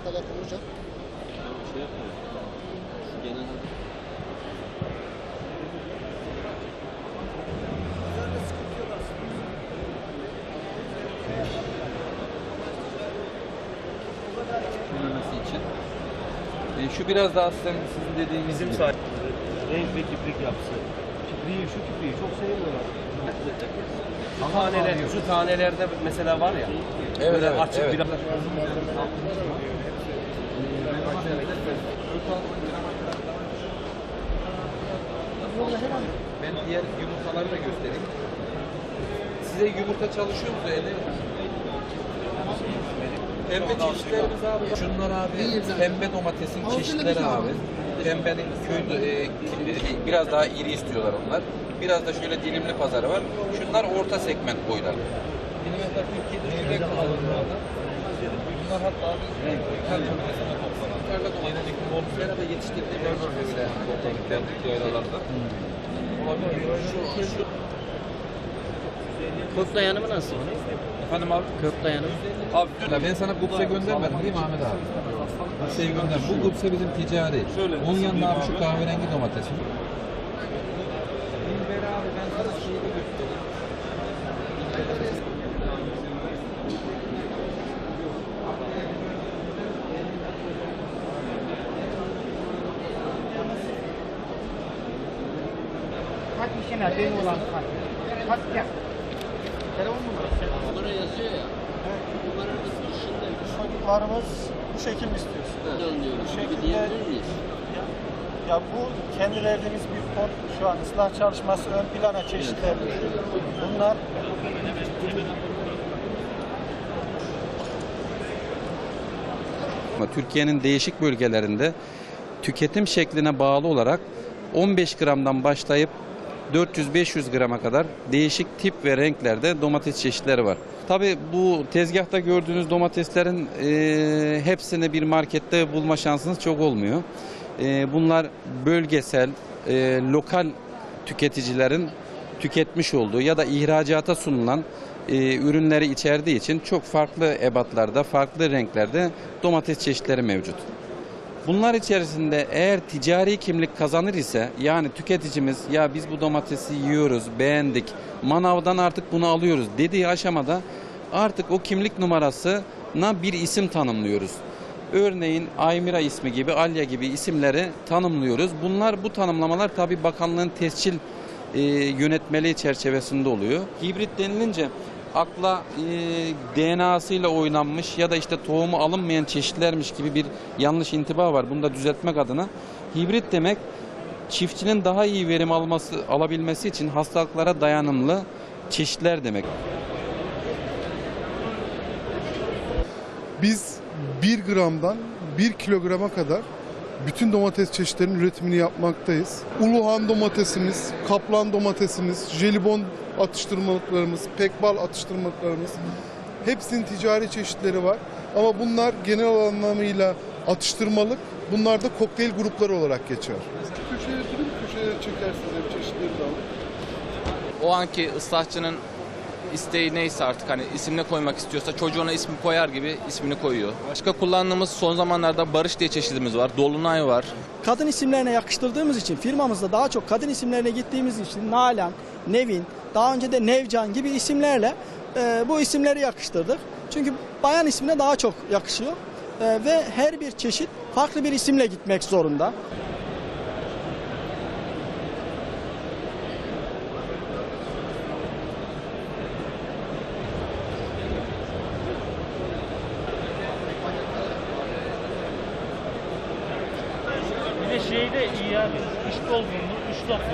Antalya kurulacak. Şey. Genel için. E, şu biraz daha sizin, sizin dediğiniz Bizim gibi. saat renk ve kiprik yapısı. Kipriği, şu kipriği çok seviyorlar. Su taneler, şu tanelerde mesela var ya. Evet, böyle evet, açık evet. biraz. Ben diğer yumurtaları da göstereyim. Size yumurta çalışıyor mu öyle? Pembe çeşitlerimiz abi. Şunlar abi pembe domatesin çeşitleri abi. Pembenin köylü e, ki- biraz daha iri istiyorlar onlar. Biraz da şöyle dilimli pazarı var. Şunlar orta segment boylar. Milimetre 47 kürek kalınlığında. Bunlar hatta toplanan. Olmuşlara da yaylalarda. Olabilir. Şu, şu, Kök dayanımı nasıl? efendim abi. Kök dayanımı. Abi ben sana gupse göndermedim değil mi Ahmet abi? Gupse'yi gönder. Bu gupse bizim ticari. Onun yanında abi şu kahverengi domatesin. abi ben sana şeyi göstereyim. İşine değil olan kaç? Kaç ya? Telefon numarası. Numara yazıyor ya. Numaranın dışında Çocuklarımız bu şekil istiyorsun. diyoruz? Bu şekilde- diyebilir miyiz? Ya bu kendi verdiğimiz bir kod şu an ıslah çalışması ön plana çeşitler. Bunlar Ama Türkiye'nin değişik bölgelerinde tüketim şekline bağlı olarak 15 gramdan başlayıp 400-500 grama kadar değişik tip ve renklerde domates çeşitleri var. Tabi bu tezgahta gördüğünüz domateslerin e, hepsini bir markette bulma şansınız çok olmuyor. E, bunlar bölgesel, e, lokal tüketicilerin tüketmiş olduğu ya da ihracata sunulan e, ürünleri içerdiği için çok farklı ebatlarda, farklı renklerde domates çeşitleri mevcut. Bunlar içerisinde eğer ticari kimlik kazanır ise yani tüketicimiz ya biz bu domatesi yiyoruz, beğendik, manavdan artık bunu alıyoruz dediği aşamada artık o kimlik numarasına bir isim tanımlıyoruz. Örneğin Aymira ismi gibi, Alya gibi isimleri tanımlıyoruz. Bunlar bu tanımlamalar tabi bakanlığın tescil e, yönetmeliği çerçevesinde oluyor. Hibrit denilince akla e, DNA'sıyla oynanmış ya da işte tohumu alınmayan çeşitlermiş gibi bir yanlış intiba var. Bunu da düzeltmek adına hibrit demek çiftçinin daha iyi verim alması alabilmesi için hastalıklara dayanımlı çeşitler demek. Biz 1 gramdan 1 kilograma kadar bütün domates çeşitlerinin üretimini yapmaktayız. Uluhan domatesimiz, kaplan domatesimiz, jelibon atıştırmalıklarımız, pekbal atıştırmalıklarımız hepsinin ticari çeşitleri var. Ama bunlar genel anlamıyla atıştırmalık, bunlar da kokteyl grupları olarak geçer. Köşeye durun, köşeye çekersiniz hep çeşitleri de alın. o anki ıslahçının isteği neyse artık hani isimle koymak istiyorsa çocuğuna ismi koyar gibi ismini koyuyor. Başka kullandığımız son zamanlarda Barış diye çeşidimiz var. Dolunay var. kadın isimlerine yakıştırdığımız için firmamızda daha çok kadın isimlerine gittiğimiz için Nalan, Nevin, daha önce de Nevcan gibi isimlerle e, bu isimleri yakıştırdık. Çünkü bayan ismine daha çok yakışıyor E, ve her bir çeşit farklı bir isimle gitmek zorunda. Bir de şey de iyi abi. İş dolgunluğu, üç lafı.